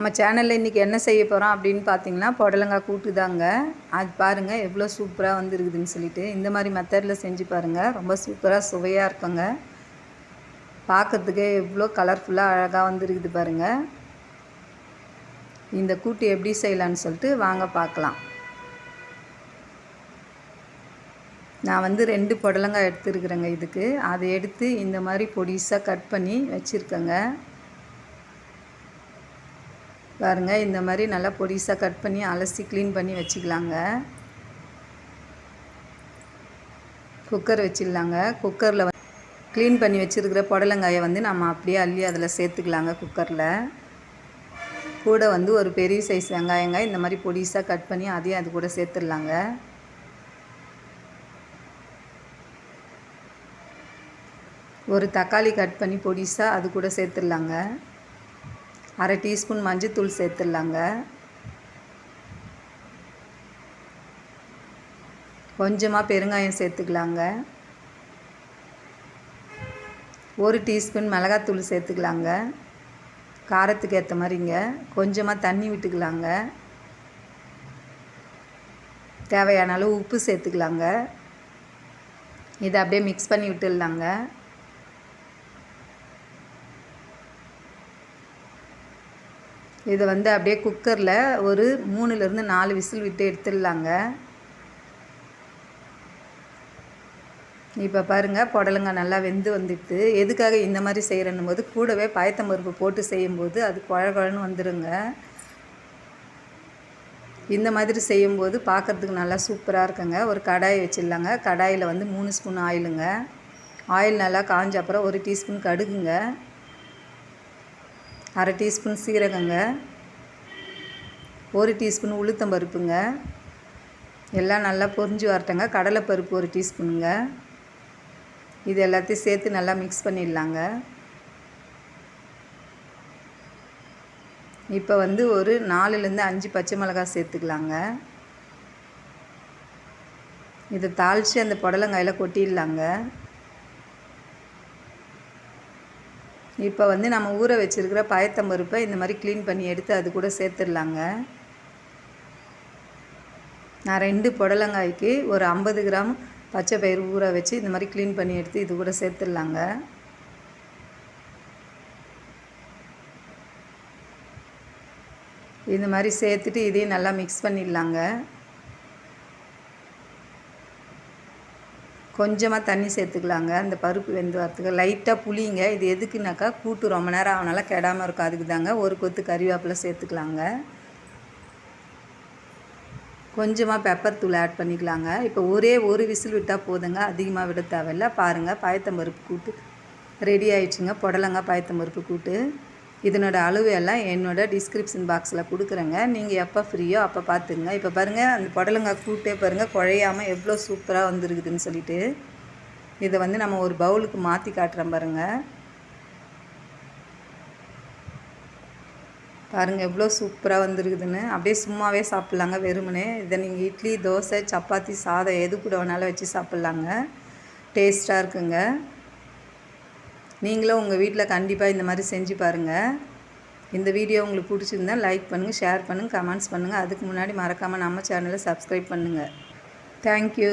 நம்ம சேனலில் இன்றைக்கி என்ன செய்ய போகிறோம் அப்படின்னு பார்த்தீங்கன்னா புடலங்காய் கூட்டு தாங்க அது பாருங்கள் எவ்வளோ சூப்பராக வந்துருக்குதுன்னு சொல்லிட்டு இந்த மாதிரி மெத்தடில் செஞ்சு பாருங்கள் ரொம்ப சூப்பராக சுவையாக இருக்குங்க. பார்க்குறதுக்கே எவ்வளோ கலர்ஃபுல்லாக அழகாக வந்துருக்குது பாருங்கள் இந்த கூட்டு எப்படி செய்யலான்னு சொல்லிட்டு வாங்க பார்க்கலாம் நான் வந்து ரெண்டு புடலங்காய் எடுத்துருக்குறேங்க இதுக்கு. அதை எடுத்து இந்த மாதிரி பொடிசாக கட் பண்ணி வச்சுருக்கேங்க. பாருங்கள் இந்த மாதிரி நல்லா பொடிசாக கட் பண்ணி அலசி க்ளீன் பண்ணி வச்சுக்கலாங்க. குக்கர் வச்சிடலாங்க. குக்கரில் க்ளீன் பண்ணி வச்சுருக்கிற புடலங்காயை வந்து நம்ம அப்படியே அள்ளி அதில் சேர்த்துக்கலாங்க குக்கரில் கூட வந்து ஒரு பெரிய சைஸ் வெங்காயங்க இந்த மாதிரி பொடிசாக கட் பண்ணி அதையும் அது கூட சேர்த்துடலாங்க. ஒரு தக்காளி கட் பண்ணி பொடிசாக அது கூட சேர்த்துடலாங்க. அரை டீஸ்பூன் மஞ்சத்தூள் சேர்த்துடலாங்க. கொஞ்சமாக பெருங்காயம் சேர்த்துக்கலாங்க. ஒரு டீஸ்பூன் மிளகாத்தூள் சேர்த்துக்கலாங்க. காரத்துக்கு ஏற்ற மாதிரிங்க. கொஞ்சமாக தண்ணி விட்டுக்கலாங்க. தேவையான அளவு உப்பு சேர்த்துக்கலாங்க. இதை அப்படியே மிக்ஸ் பண்ணி விட்டுடலாங்க. இதை வந்து அப்படியே குக்கரில் ஒரு மூணுலேருந்து நாலு விசில் விட்டு எடுத்துடலாங்க. இப்போ பாருங்கள் புடலங்காய் நல்லா வெந்து வந்துட்டு எதுக்காக இந்த மாதிரி செய்கிறன்னும் போது கூடவே பாயத்தம்பருப்பு போட்டு செய்யும்போது அது குழகுழன்னு வந்துடுங்க இந்த மாதிரி செய்யும்போது பார்க்குறதுக்கு நல்லா சூப்பராக இருக்குங்க. ஒரு கடாய் வச்சிடலாங்க. கடாயில் வந்து மூணு ஸ்பூன் ஆயிலுங்க. ஆயில் நல்லா காஞ்ச அப்புறம் ஒரு டீஸ்பூன் கடுகுங்க. அரை டீஸ்பூன் சீரகங்க ஒரு டீஸ்பூன் உளுத்தம்பருப்புங்க எல்லாம் நல்லா பொரிஞ்சு வரட்டங்க. கடலைப்பருப்பு ஒரு டீஸ்பூனுங்க. இது எல்லாத்தையும் சேர்த்து நல்லா மிக்ஸ் பண்ணிடலாங்க. இப்போ வந்து ஒரு நாலுலேருந்து அஞ்சு பச்சை மிளகாய் சேர்த்துக்கலாங்க. இதை தாளித்து அந்த புடலங்காயில் கொட்டிடலாங்க. இப்போ வந்து நம்ம ஊற வச்சுருக்கிற பயத்தம்பருப்பை இந்த மாதிரி க்ளீன் பண்ணி எடுத்து அது கூட சேர்த்துடலாங்க. நான் ரெண்டு புடலங்காய்க்கு ஒரு ஐம்பது கிராம் பச்சை பயிர் ஊற வச்சு இந்த மாதிரி க்ளீன் பண்ணி எடுத்து இது கூட சேர்த்துடலாங்க. இந்த மாதிரி சேர்த்துட்டு இதையும் நல்லா மிக்ஸ் பண்ணிடலாங்க. கொஞ்சமாக தண்ணி சேர்த்துக்கலாங்க. அந்த பருப்பு வெந்து வரத்துக்கு லைட்டாக புளிங்க. இது எதுக்குனாக்கா கூட்டு ரொம்ப நேரம் ஆனால கெடாமல் இருக்கும். அதுக்கு தாங்க ஒரு கொத்து கறிவேப்பிலை சேர்த்துக்கலாங்க. கொஞ்சமாக பெப்பர் தூள் ஆட் பண்ணிக்கலாங்க. இப்போ ஒரே ஒரு விசில் விட்டால் போதுங்க. அதிகமாக விட தேவையில்ல. பாருங்கள் பாயத்தம்பருப்பு கூட்டு ரெடி ஆயிடுச்சுங்க. புடலங்க பாயத்தம்பருப்பு கூட்டு. இதனோட அளவு எல்லாம் என்னோட டிஸ்கிரிப்ஷன் பாக்ஸில் கொடுக்குறேங்க. நீங்கள் எப்போ ஃப்ரீயோ அப்போ பார்த்துங்க இப்போ பாருங்கள் அந்த புடலங்காய் கூட்டே பாருங்கள் குழையாமல் எவ்வளோ சூப்பராக வந்துருக்குதுன்னு சொல்லிட்டு. இதை வந்து நம்ம ஒரு பவுலுக்கு மாற்றி காட்டுறோம் பாருங்கள் பாருங்கள் எவ்வளோ சூப்பராக வந்துருக்குதுன்னு. அப்படியே சும்மாவே சாப்பிட்லாங்க வெறுமனே. இதை நீங்கள் இட்லி தோசை சப்பாத்தி சாதம் எது கூட வேணாலும் வச்சு சாப்பிட்லாங்க. டேஸ்ட்டாக இருக்குங்க. நீங்களும் உங்கள் வீட்டில் கண்டிப்பாக இந்த மாதிரி செஞ்சு பாருங்கள் இந்த வீடியோ உங்களுக்கு பிடிச்சிருந்தா லைக் பண்ணுங்கள் ஷேர் பண்ணுங்கள் கமெண்ட்ஸ் பண்ணுங்கள் அதுக்கு முன்னாடி மறக்காமல் நம்ம சேனலை சப்ஸ்கிரைப் பண்ணுங்கள் தேங்க்யூ